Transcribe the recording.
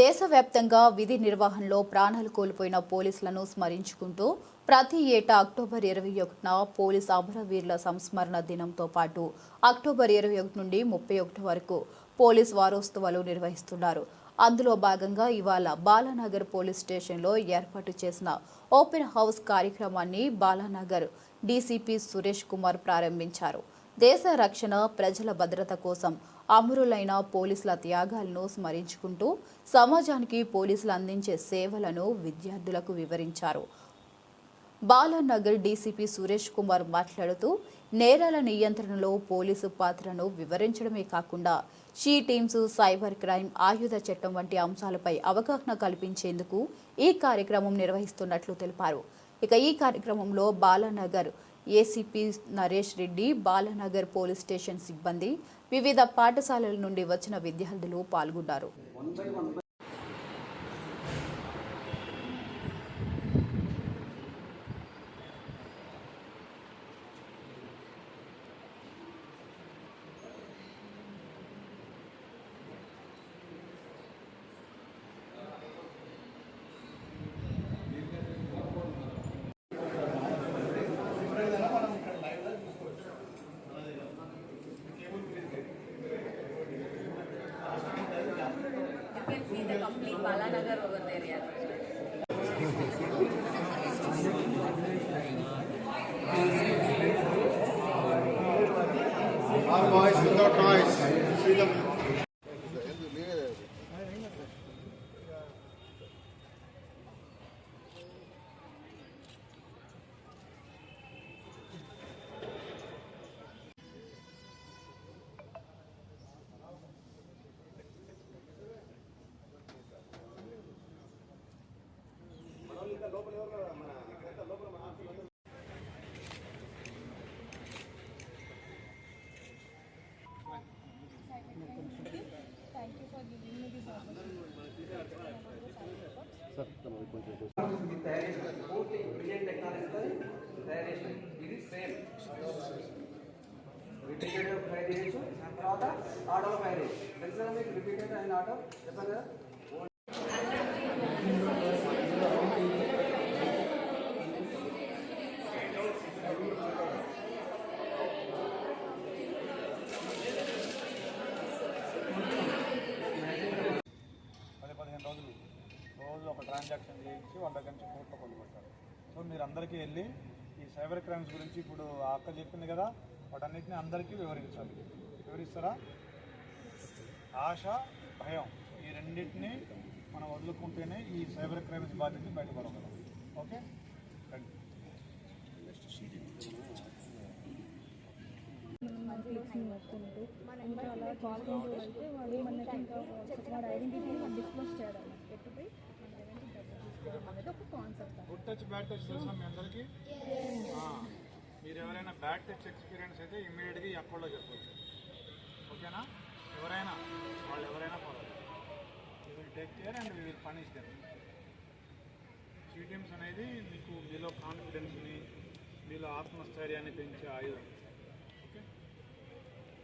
దేశవ్యాప్తంగా విధి నిర్వహణలో ప్రాణాలు కోల్పోయిన పోలీసులను స్మరించుకుంటూ ప్రతి ఏటా అక్టోబర్ ఇరవై ఒకటిన పోలీస్ అమరవీరుల సంస్మరణ దినంతో పాటు అక్టోబర్ ఇరవై ఒకటి నుండి ముప్పై ఒకటి వరకు పోలీస్ వారోత్సవాలు నిర్వహిస్తున్నారు. అందులో భాగంగా ఇవాళ బాలానగర్ పోలీస్ స్టేషన్లో ఏర్పాటు చేసిన ఓపెన్ హౌస్ కార్యక్రమాన్ని బాలానగర్ డీసీపీ సురేష్ కుమార్ ప్రారంభించారు. దేశ రక్షణ ప్రజల భద్రత కోసం అమరులైన పోలీసుల త్యాగాలను స్మరించుకుంటూ సమాజానికి పోలీసులు అందించే సేవలను విద్యార్థులకు వివరించారు. బాలానగర్ డీసీపీ సురేష్ కుమార్ మాట్లాడుతూ నేరాల నియంత్రణలో పోలీసు పాత్రను వివరించడమే కాకుండా షీ టీమ్స్ సైబర్ క్రైమ్ ఆయుధ చట్టం వంటి అంశాలపై అవగాహన కల్పించేందుకు ఈ కార్యక్రమం నిర్వహిస్తున్నట్లు తెలిపారు. ఇక ఈ కార్యక్రమంలో Balanagar ACP Naresh Reddy Balanagar police station సిబ్బంది వివిధ పాఠశాలల నుండి వచ్చిన విద్యార్థులు పాల్గొన్నారు. ಕಿಲೋಮೀಟರ್ ಹೋಗುತ್ತೆ ರೀ ಅದು Our voice without noise. Freedom. ఇది తయారు చేసిన పూర్తి ఇండియన్ ఇది సేమ్ రిపీటెడ్ ఫైర్ చేయొచ్చు తర్వాత ఆటోలో ఫైర్ చేయొచ్చు తెలుసు మీకు రిపీటెడ్ అయిన ఆటో చెప్పాను కదా రోజు ఒక ట్రాన్సాక్షన్ చేయించి వాళ్ళ దగ్గర నుంచి కోర్టులో కొనుగొట్టారు సో మీరు అందరికీ వెళ్ళి ఈ సైబర్ క్రైమ్స్ గురించి ఇప్పుడు అక్క చెప్పింది కదా వాటన్నిటిని అందరికీ వివరించాలి. వివరిస్తారా? ఆశ భయం ఈ రెండింటిని మనం వదులుకుంటేనే ఈ సైబర్ క్రైమ్స్ బాధ్యత నుంచి బయటపడగలం. ఓకే? రండి. ఇంకా అలా వెళ్తే వాళ్ళు మనకి ఇంకా వాడు ఐడెంటిటీ డిస్క్లోజ్ చేయడం ఎట్టుపోయి మన ఐడెంటిటీ తీసుకోవడం అనేది ఒక concept good touch bad touch తెలుసా మీ అందరికీ? మీరు ఎవరైనా బ్యాడ్ టచ్ ఎక్స్పీరియన్స్ అయితే ఇమ్మీడియట్గా ఈ అకౌంట్లో చెప్పవచ్చు ఓకేనా? ఎవరైనా వాళ్ళు ఎవరైనా పర్వాలేదు you will take care and we will punish them సీటీఎమ్స్ అనేది మీకు మీలో కాన్ఫిడెన్స్ని మీలో ఆత్మస్థైర్యాన్ని పెంచే ఆయుధం.